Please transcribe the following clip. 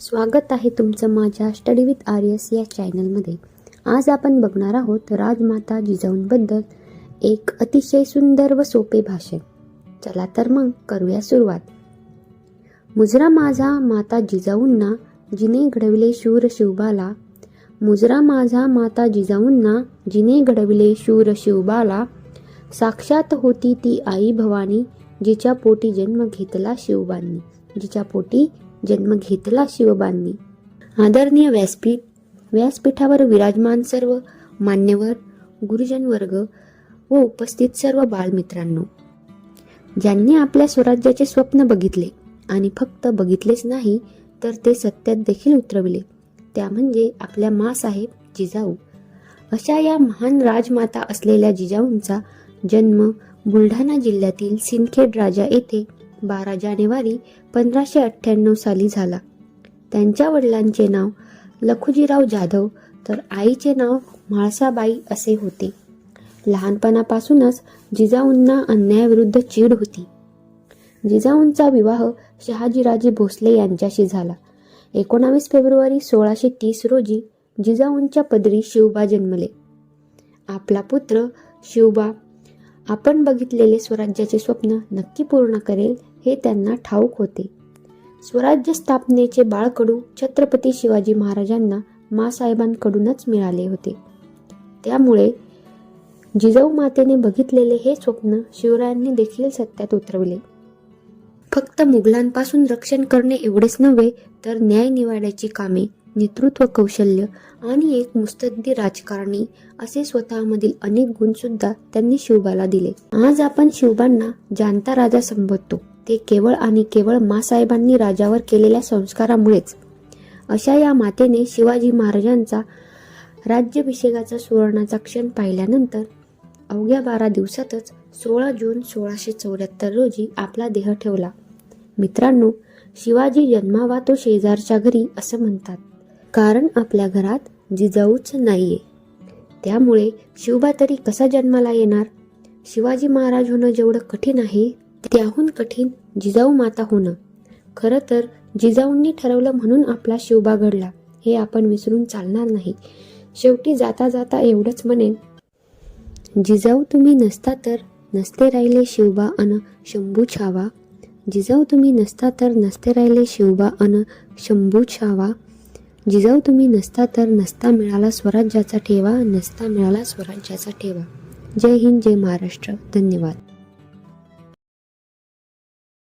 स्वागत आहे तुमचं माझ्या स्टडी विथ आर एस या चॅनलमध्ये. आज आपण बघणार आहोत राजमाता जिजाऊंबद्दल एक अतिशय सुंदर व सोपे भाषण. चला तर मग करूया सुरुवात. मुजरा माझा माता जिजाऊंना जिने घडविले शूर शिवबाला. मुजरा माझा माता जिजाऊंना जिने घडविले शूर शिवबाला. साक्षात होती ती आई भवानी जिच्या पोटी जन्म घेतला शिवबांनी. जिच्या पोटी जन्म घेतला शिवबांनी. आदरणीय व्यासपीठ व्यासपीठावर विराजमान सर्व मान्यवर गुरुजन वर्ग व उपस्थित सर्व बालमित्रांनो ज्यांनी आपल्या स्वराज्याचे स्वप्न बघितले आणि फक्त बघितलेच नाही तर ते सत्यात देखील उतरविले. त्या म्हणजे आपल्या मासाहेब जिजाऊ. अशा या महान राजमाता असलेल्या जिजाऊंचा जन्म बुलढाणा जिल्ह्यातील सिंदखेड राजा येथे बारा जानेवारी पंधराशे अठ्ठ्याण्णव साली झाला. त्यांच्या वडिलांचे नाव लखुजीराव जाधव तर आईचे नाव म्हाळसाबाई असे होते. लहानपणापासूनच जिजाऊंना अन्यायाविरुद्ध चीड होती. जिजाऊंचा विवाह शहाजीराजे भोसले यांच्याशी झाला. एकोणावीस फेब्रुवारी सोळाशे तीस रोजी जिजाऊंच्या पदरी शिवबा जन्मले. आपला पुत्र शिवबा आपण बघितलेले स्वराज्याचे स्वप्न नक्की पूर्ण करेल हे त्यांना ठाऊक होते. स्वराज्य स्थापनेचे बाळकडू छत्रपती शिवाजी महाराजांना मासाहेबांकडूनच मिळाले होते. त्यामुळे जिजाऊ मातेने बघितलेले हे स्वप्न शिवरायांनी देखील सत्यात उतरवले. फक्त मुघलांपासून रक्षण करणे एवढेच नव्हे तर न्याय निवाड्याची कामे नेतृत्व कौशल्य आणि एक मुस्तद्दी राजकारणी असे स्वतःमधील अनेक गुणसुद्धा त्यांनी शिवबाला दिले. आज आपण शिवबांना जाणता राजा संबोधतो. ते केवळ आणि केवळ मासाहेबांनी राजावर केलेल्या संस्कारामुळेच. अशा या मातेने शिवाजी महाराजांचा राज्याभिषेकाचा सुवर्णाचा क्षण पाहिल्यानंतर अवघ्या बारा दिवसातच सोळा जून सोळाशे चौऱ्याहत्तर रोजी आपला देह ठेवला. मित्रांनो शिवाजी जन्मावा तो शेजारच्या घरी असं म्हणतात. कारण आपल्या घरात जिजाऊच नाहीये. त्यामुळे शिवबा तरी कसा जन्माला येणार? शिवाजी महाराज होणं जेवढं कठीण आहे त्याहून कठीण जिजाऊ माता होणं. खरं तर जिजाऊंनी ठरवलं म्हणून आपला शिवबा घडला हे आपण विसरून चालणार नाही. शेवटी जाता जाता एवढंच म्हणेन जिजाऊ तुम्ही नसता तर नसते राहिले शिवबा अन शंभू छावा. जिजाऊ तुम्ही नसता तर नसते राहिले शिवबा अन शंभू छावा. जिजाऊ तुम्ही नसता तर नसता मिळाला स्वराज्याचा ठेवा नसता मिळाला स्वराज्याचा ठेवा. जय हिंद जय महाराष्ट्र. धन्यवाद.